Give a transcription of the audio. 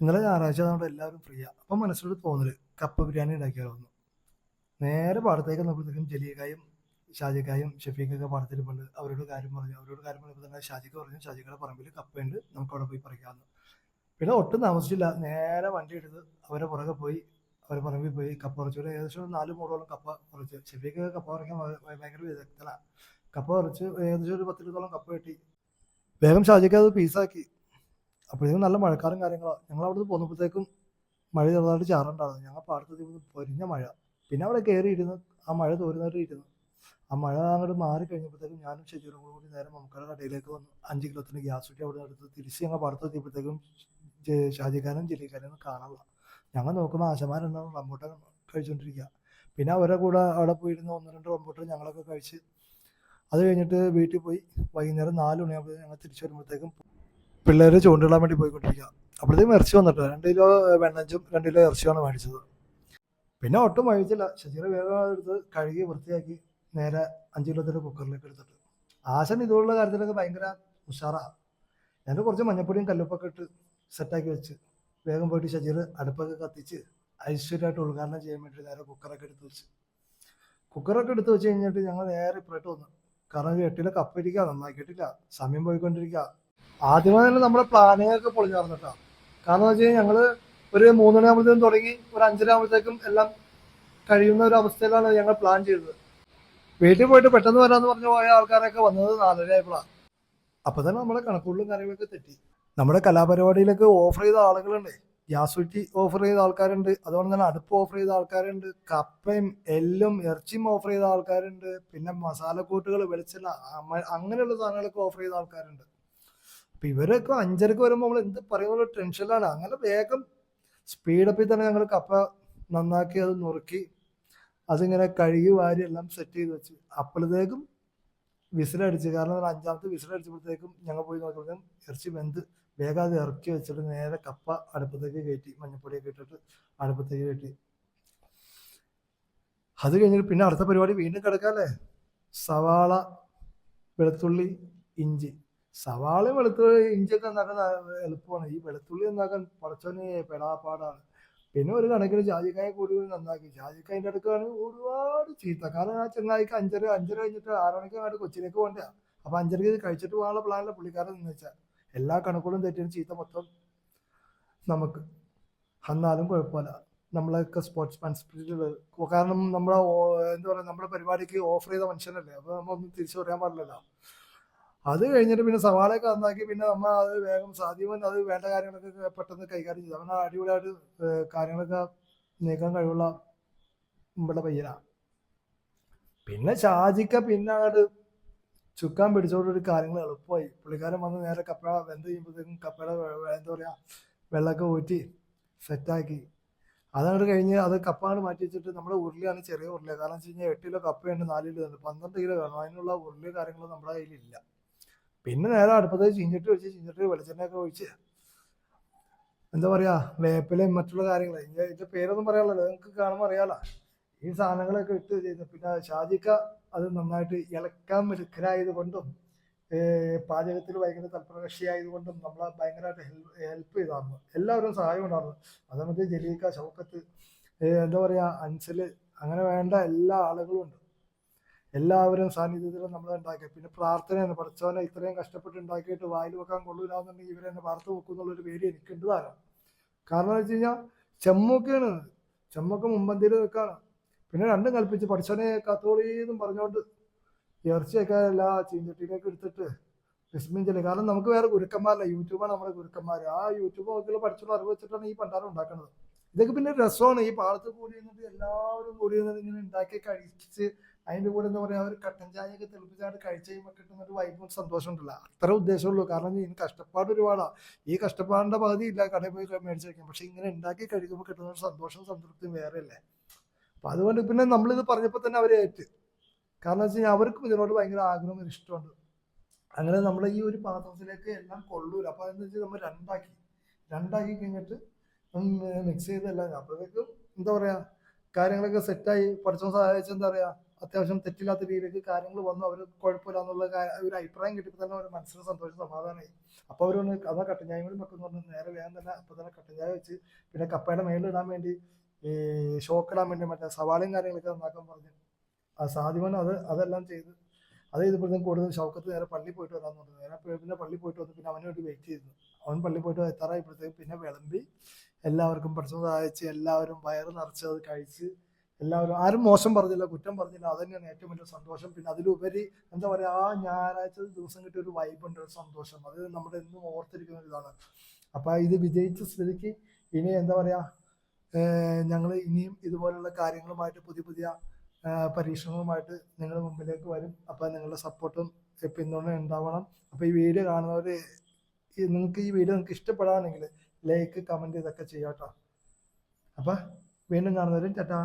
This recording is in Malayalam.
ഇന്നലെ ഞായറാഴ്ച ആയതുകൊണ്ട് എല്ലാവരും ഫ്രീ ആണ് അപ്പം മനസ്സിലൊരു തോന്നൽ കപ്പ ബിരിയാണി ഉണ്ടാക്കിയാലോന്ന്. നേരെ പാടത്തേക്ക് നോക്കുമ്പോഴത്തേക്കും ജലീകായും ഷാജിക്കായും ഷഫീഖൊക്കെ പാടത്തിരിപ്പുണ്ട്. അവരോട് കാര്യം പറഞ്ഞു. അവരോട് കാര്യം പറഞ്ഞപ്പോൾ തന്നെ ഷാജിക്ക് പറഞ്ഞു ഷാജിക്കയുടെ പറമ്പിൽ കപ്പയുണ്ട്. നമുക്ക് അവിടെ പോയി പറിക്കാമെന്ന് പിന്നെ ഒട്ടും താമസിച്ചില്ല. നേരെ വണ്ടി എടുത്ത് അവരെ പുറകെ പോയി അവരെ പറമ്പിൽ പോയി കപ്പ പറിച്ചു. ഒരു ഏകദേശം നാല് മൂടോളം കപ്പ പറിച്ചു. ഷഫീഖ് കപ്പ പറിക്കാൻ ഭയ- ഭയങ്കര വിദഗ്ധനാണ് കപ്പ പറിച്ച് ഏകദേശം ഒരു പത്തിരുപതോളം കപ്പ കിട്ടി വേഗം ഷാജിക്ക് അത് പീസാക്കി അപ്പോഴേക്കും നല്ല മഴക്കാറും കാര്യങ്ങളാണ് ഞങ്ങൾ അവിടെ നിന്ന് പോന്നപ്പോഴത്തേക്കും മഴ ചെറുതായിട്ട് ചാറുണ്ടായിരുന്നു. ഞങ്ങൾ പാടത്ത് പൊരിഞ്ഞ മഴ. പിന്നെ അവിടെ കയറി ഇരുന്ന് ആ മഴ തോരുന്നവരെ ഇരുന്നു ആ മഴ അങ്ങോട്ട് മാറി കഴിഞ്ഞപ്പോഴത്തേക്കും ഞാനും ഷെജൂരും കൂടി നേരെ മമ്മക്കാരുടെ കടയിലേക്ക് വന്നു. അഞ്ച് കിലോത്തിന് ഗ്യാസ് കുറ്റി അവിടെ എടുത്ത് തിരിച്ച് ഞങ്ങൾ പാടത്തെത്തിയപ്പോഴത്തേക്കും ഷാജിക്കാനും ജെ- ഷാജിഖാനും ജലീഖാനും കാണാനുള്ള ഞങ്ങൾ നോക്കുമ്പോൾ ആശമാരുണ്ടാവും റംബൂട്ടാൻ കഴിച്ചുകൊണ്ടിരിക്കുക പിന്നെ അവരെ കൂടെ അവിടെ പോയിരുന്ന ഒന്ന് രണ്ട് റംബൂട്ടാൻ ഞങ്ങളൊക്കെ കഴിച്ച് അത് കഴിഞ്ഞിട്ട് വീട്ടിൽ പോയി വൈകുന്നേരം നാല് മണിയാകുമ്പോൾ ഞങ്ങൾ തിരിച്ചു വരുമ്പോഴത്തേക്കും പിള്ളേർ ചൂണ്ടിടാൻ വേണ്ടി പോയിക്കൊണ്ടിരിക്കുക. അപ്പോഴത്തേക്കും ഇറച്ചി വന്നിട്ട് രണ്ട് കിലോ വെണ്ണഞ്ചും രണ്ട് കിലോ ഇറച്ചിയാണ് മേടിച്ചത്. പിന്നെ ഒട്ടും മേടിച്ചില്ല ഷജീർ വേഗം എടുത്ത് കഴുകി വൃത്തിയാക്കി നേരെ അഞ്ച് കിലോത്തിന്റെ കുക്കറിലേക്ക് എടുത്തിട്ട്. ആശൻ ഇതുപോലുള്ള കാര്യത്തിലൊക്കെ ഭയങ്കര ഉഷാറാണ് ഞാൻ കുറച്ച് മഞ്ഞപ്പൊടിയും കല്ലുപ്പൊക്കെ ഇട്ട് സെറ്റാക്കി വെച്ച് വേഗം പോയിട്ട് ഷജീർ അടുപ്പൊക്കെ കത്തിച്ച് ഐശ്വര്യമായിട്ട് ഉദ്ഘാടനം ചെയ്യാൻ വേണ്ടി നേരെ കുക്കറൊക്കെ എടുത്ത് വെച്ച്. കുക്കറൊക്കെ എടുത്ത് വെച്ച് കഴിഞ്ഞിട്ട് ഞങ്ങൾ നേരെ ഇപ്പുറത്ത് വന്നു. കാരണം എട്ടിലെ കപ്പിരിക്കുക നന്നാക്കിയിട്ടില്ല. സമയം പോയിക്കൊണ്ടിരിക്കുക. ആദ്യമേ തന്നെ നമ്മുടെ പ്ലാനിങ് ഒക്കെ പൊളിഞ്ഞാർന്നിട്ടാ കാരണം എന്ന് വെച്ച് കഴിഞ്ഞാൽ ഞങ്ങൾ ഒരു മൂന്നണിയാകുമ്പോഴത്തേക്കും തുടങ്ങി ഒരു അഞ്ചര ആകുമ്പോഴത്തേക്കും എല്ലാം കഴിയുന്ന ഒരു അവസ്ഥയിലാണ് ഞങ്ങൾ പ്ലാൻ ചെയ്തത്. വീട്ടിൽ പോയിട്ട് പെട്ടെന്ന് വരാന്ന് പറഞ്ഞു പോയ ആൾക്കാരൊക്കെ വന്നത് നാലര ആയപ്പോഴാണ് അപ്പൊ തന്നെ നമ്മുടെ കണക്കുകളിലും കാര്യങ്ങളൊക്കെ തെറ്റി. നമ്മുടെ കലാപരിപാടിയിലേക്ക് ഓഫർ ചെയ്ത ആളുകളുണ്ട്. ഗ്യാസ് കുറ്റി ഓഫർ ചെയ്ത ആൾക്കാരുണ്ട്. അതുപോലെ തന്നെ അടുപ്പ് ഓഫർ ചെയ്ത ആൾക്കാരുണ്ട്. കപ്പയും എല്ലും ഇറച്ചിയും ഓഫർ ചെയ്ത ആൾക്കാരുണ്ട്. പിന്നെ മസാലക്കൂട്ടുകൾ വെളിച്ചെണ്ണ അങ്ങനെയുള്ള സാധനങ്ങളൊക്കെ ഓഫർ ചെയ്ത ആൾക്കാരുണ്ട്. അപ്പൊ ഇവരൊക്കെ അഞ്ചരക്ക് വരുമ്പോൾ നമ്മൾ എന്ത് പറയുന്ന ടെൻഷനിലാണ് അങ്ങനെ വേഗം സ്പീഡപ്പിൽ തന്നെ ഞങ്ങൾ കപ്പ നന്നാക്കി അത് നുറുക്കി അതിങ്ങനെ കഴുകി വാരി എല്ലാം സെറ്റ് ചെയ്ത് വെച്ച്. അപ്പോഴത്തേക്കും വിസിലടിച്ച് കാരണം അഞ്ചാമത്തെ വിസിലടിച്ചപ്പോഴത്തേക്കും ഞങ്ങൾ പോയി നോക്കുമ്പോഴത്തേക്കും ഇറച്ചി വെന്ത് വേഗം അത് ഇറക്കി വെച്ചിട്ട് നേരെ കപ്പ അടുപ്പത്തേക്ക് കയറ്റി മഞ്ഞപ്പൊടിയൊക്കെ ഇട്ടിട്ട് അടുപ്പത്തേക്ക് കയറ്റി. അത് കഴിഞ്ഞിട്ട് പിന്നെ അടുത്ത പരിപാടി വീണ്ടും കിടക്കാല്ലേ? സവാള വെളുത്തുള്ളി ഇഞ്ചി. സവാളയും വെളുത്തുള്ളി ഇഞ്ചിയൊക്കെ ഉണ്ടാക്കാൻ എളുപ്പമാണ്. ഈ വെളുത്തുള്ളി ഉണ്ടാക്കാൻ പടച്ചോന് പെടാപ്പാടാണ്. പിന്നെ ഒരു കണക്കിന് ജാതിക്കായ കൂടി നന്നാക്കി. ജാതിക്കായന്റെ അടുക്കാണ് ഒരുപാട് ചീത്ത. കാരണം ആ ചെങ്ങായിക്ക് അഞ്ചര അഞ്ചര കഴിഞ്ഞിട്ട് ആറ് മണിക്ക് അങ്ങോട്ട് കൊച്ചിയിലേക്ക് പോകണ്ട? അപ്പൊ അഞ്ചരക്ക് ഇത് കഴിച്ചിട്ട് പോകാനുള്ള പ്ലാനിലെ പുള്ളിക്കാരൻ എന്ന് വെച്ചാൽ എല്ലാ കണക്കുകളും തെറ്റിന് ചീത്ത മൊത്തം നമുക്ക്. എന്നാലും കുഴപ്പമില്ല. നമ്മളൊക്കെ സ്പോർട്സ് സ്പിരിറ്റ് കാരണം നമ്മളെ ഓ- എന്താ പറയുക നമ്മുടെ പരിപാടിക്ക് ഓഫർ ചെയ്ത മനുഷ്യനല്ലേ? അപ്പൊ നമ്മളൊന്നും തിരിച്ചു പറയാൻ പാടില്ലല്ലോ. അത് കഴിഞ്ഞിട്ട് പിന്നെ സവാളയൊക്കെ നന്നാക്കി പിന്നെ നമ്മൾ അത് വേഗം സാധ്യമെന്ന് അത് വേണ്ട കാര്യങ്ങളൊക്കെ പെട്ടെന്ന് കൈകാര്യം ചെയ്തു. അവൻ അടിപൊളിയായിട്ട് കാര്യങ്ങളൊക്കെ നീക്കാൻ കഴിവുള്ള മുമ്പുള്ള പയ്യനാണ് പിന്നെ ഷാജിക്ക പിന്നെ അങ്ങോട്ട് ചുക്കാൻ പിടിച്ചോണ്ടൊരു കാര്യങ്ങൾ എളുപ്പമായി. പുള്ളിക്കാരൻ വന്ന് നേരെ കപ്പ വെന്ത് ചെയ്യുമ്പോഴത്തേക്കും കപ്പയുടെ എന്താ പറയാ വെള്ളമൊക്കെ ഊറ്റി സെറ്റാക്കി. അതങ്ങോട്ട് കഴിഞ്ഞ് അത് കപ്പാണ് മാറ്റി വെച്ചിട്ട് നമ്മുടെ ഉരുളിയാണ് ചെറിയ ഉരുളി. കാരണം വെച്ച് കഴിഞ്ഞാൽ എട്ട് കിലോ കപ്പയുണ്ട് നാല് കിലോ ഉണ്ട്. പന്ത്രണ്ട് കിലോ വേണം. അതിനുള്ള ഉരുളി കാര്യങ്ങളും നമ്മുടെ കയ്യിലില്ല. പിന്നെ നേരെ അടുപ്പത്ത് ചീഞ്ഞിട്ട് വെച്ച് ചീഞ്ഞിട്ട് വെളിച്ചെണ്ണയൊക്കെ ഒഴിച്ച്. എന്താ പറയാ വേപ്പിലയും മറ്റുള്ള കാര്യങ്ങൾ ഇതിന്റെ പേരൊന്നും പറയാനുള്ളത് നിങ്ങൾക്ക് കാണുമ്പോൾ അറിയാലോ. ഈ സാധനങ്ങളൊക്കെ ഇട്ട് ചെയ്ത് പിന്നെ ഷാജിക്ക അത് നന്നായിട്ട് ഇളക്കാൻ മിടുക്കനായത് കൊണ്ടും പാചകത്തിൽ ഭയങ്കര തൽപരകക്ഷിയായത് കൊണ്ടും നമ്മളെ ഭയങ്കരമായിട്ട് ഹെൽപ്പ് ചെയ്തായിരുന്നു എല്ലാവരും സഹായം ഉണ്ടായിരുന്നു. അതേമാതിരി ജലീക്ക ഷൗക്കത്ത് എന്താ പറയുക അൻസൽ അങ്ങനെ വേണ്ട എല്ലാ ആളുകളും ഉണ്ട്. എല്ലാവരും സാന്നിധ്യത്തിലും നമ്മൾ ഉണ്ടാക്കിയത് പിന്നെ പ്രാർത്ഥനയാണ്. പഠിച്ചവനെ ഇത്രയും കഷ്ടപ്പെട്ട് ഉണ്ടാക്കിയിട്ട് വായിൽ വെക്കാൻ കൊള്ളൂലാന്നുണ്ടെങ്കിൽ ഇവരെന്നെ വാർത്ത വെക്കും എന്നുള്ളൊരു പേര് എനിക്കുണ്ട് താരം കാരണം. എന്ന് വെച്ച് കഴിഞ്ഞാൽ ചെമ്മൊക്കെയാണ്. ചെമ്മൊക്കെ മുമ്പന്തിയിൽ നിൽക്കാണ്. പിന്നെ രണ്ടും കൽപ്പിച്ച് പഠിച്ചവനെ കത്തോളീന്നും പറഞ്ഞുകൊണ്ട് ഇറച്ചിയൊക്കെ എല്ലാ ചീഞ്ചട്ടിയിലേക്ക് എടുത്തിട്ട് വിസ്മിൻ ചെല്ലും കാരണം നമുക്ക് വേറെ ഗുരുക്കന്മാരല്ല. യൂട്യൂബാണ് നമ്മുടെ ഗുരുക്കന്മാർ ആ യൂട്യൂബ് നോക്കിയുള്ള പഠിച്ചുള്ള അറിവ് വെച്ചിട്ടാണ് ഈ പണ്ടാരം ഉണ്ടാക്കുന്നത്. ഇതൊക്കെ പിന്നെ രസമാണ്. ഈ പാടത്ത് കൂടി നിന്നിട്ട് എല്ലാവരും കൂടി നിന്നിട്ട് ഇങ്ങനെ ഉണ്ടാക്കി കഴിച്ച് അതിന്റെ കൂടെ എന്താ പറയാ ഒരു കട്ടൻ ചായയൊക്കെ തെളിപ്പിച്ചാണ്ട് കഴിച്ച് കഴിയുമ്പോൾ കിട്ടുന്ന ഒരു വൈബും സന്തോഷം ഉണ്ടല്ലോ അത്ര ഉദ്ദേശമുള്ളൂ. കാരണം ഇതിന് കഷ്ടപ്പാട് ഒരുപാടാ. ഈ കഷ്ടപ്പാടിന്റെ പകുതി ഇല്ല. കടയിൽ പോയി മേടിച്ച് കഴിക്കാം പക്ഷെ ഇങ്ങനെ ഉണ്ടാക്കി കഴിക്കുമ്പോൾ കിട്ടുന്ന ഒരു സന്തോഷവും സംതൃപ്തിയും വേറെ അല്ലേ അപ്പൊ അതുകൊണ്ട് പിന്നെ നമ്മൾ ഇത് പറഞ്ഞപ്പോൾ തന്നെ അവരെ ഏറ്റ്. കാരണം വെച്ച് കഴിഞ്ഞാൽ അവർക്കും ഇതിനോട് ഭയങ്കര ആഗ്രഹം ഇഷ്ടമുണ്ട് അങ്ങനെ നമ്മൾ ഈ ഒരു പാത്രത്തിലേക്ക് എല്ലാം കൊള്ളൂല. അപ്പൊ അതെന്ന് വെച്ചാൽ നമ്മൾ രണ്ടാക്കി. രണ്ടാക്കി കഴിഞ്ഞിട്ട് മിക്സ് ചെയ്തെല്ലാം അപ്പോഴേക്കും എന്താ പറയാ കാര്യങ്ങളൊക്കെ സെറ്റായി പഠിച്ചോ സഹായിച്ച എന്താ അത്യാവശ്യം തെറ്റില്ലാത്ത രീതിയിലേക്ക് കാര്യങ്ങൾ വന്നു. അവർ കുഴപ്പമില്ല എന്നുള്ള ഒരു അഭിപ്രായം കിട്ടിയപ്പോൾ തന്നെ അവരുടെ മനസ്സിന് സന്തോഷം സമാധാനമായി. അപ്പോൾ അവർ ഒന്ന് അതാ കട്ടഞ്ഞായും കൂടി വെക്കുന്നു പറഞ്ഞു നേരെ വേഗം തന്നെ അപ്പോൾ തന്നെ കട്ടഞ്ഞായ വെച്ച് പിന്നെ കപ്പയുടെ മേലിടാൻ വേണ്ടി ഈ ഷോക്കിടാൻ വേണ്ടി മറ്റേ സവാളയും കാര്യങ്ങളൊക്കെ നന്നാക്കാൻ പറഞ്ഞു. ആ സാധ്യമൻ അത് അതെല്ലാം ചെയ്ത് അത് ചെയ്തപ്പോഴത്തേക്കും കൂടുതൽ ഷൗക്കത്ത് നേരെ പള്ളി പോയിട്ട് വരാമെന്ന് പറഞ്ഞു. നേരെ പിന്നെ പള്ളി പോയിട്ട് വന്ന് പിന്നെ അവന് വേണ്ടി വെയിറ്റ് ചെയ്തു. അവൻ പള്ളി പോയിട്ട് എത്താറായപ്പോഴത്തേക്കും പിന്നെ വിളമ്പി എല്ലാവർക്കും പഠിച്ചു സഹായിച്ച് എല്ലാവരും വയറ് നിറച്ച് അത് കഴിച്ച് എല്ലാവരും ആരും മോശം പറഞ്ഞില്ല കുറ്റം പറഞ്ഞില്ല. അത് തന്നെയാണ് ഏറ്റവും വലിയ സന്തോഷം. പിന്നെ അതിലുപരി എന്താ പറയുക ആ ഞായറാഴ്ച ദിവസം കിട്ടിയ ഒരു വൈബ് ഉണ്ട് ഒരു സന്തോഷം. അത് നമ്മുടെ എന്നും ഓർത്തിരിക്കുന്ന ഒരു ഇതാണ് അപ്പൊ ഇത് വിജയിച്ച സ്ഥിതിക്ക് ഇനി എന്താ പറയാ ഞങ്ങൾ ഇനിയും ഇതുപോലുള്ള കാര്യങ്ങളുമായിട്ട് പുതിയ പുതിയ പരീക്ഷണങ്ങളുമായിട്ട് നിങ്ങളുടെ മുമ്പിലേക്ക് വരും. അപ്പൊ നിങ്ങളുടെ സപ്പോർട്ടും പിന്തുണ ഉണ്ടാവണം. അപ്പൊ ഈ വീഡിയോ കാണുന്നവർ നിങ്ങൾക്ക് ഈ വീഡിയോ നിങ്ങൾക്ക് ഇഷ്ടപ്പെടാണെങ്കിൽ ലൈക്ക് കമന്റ് ഇതൊക്കെ ചെയ്യാട്ടോ. അപ്പൊ വീണ്ടും കാണുന്നവരും ചേട്ടാ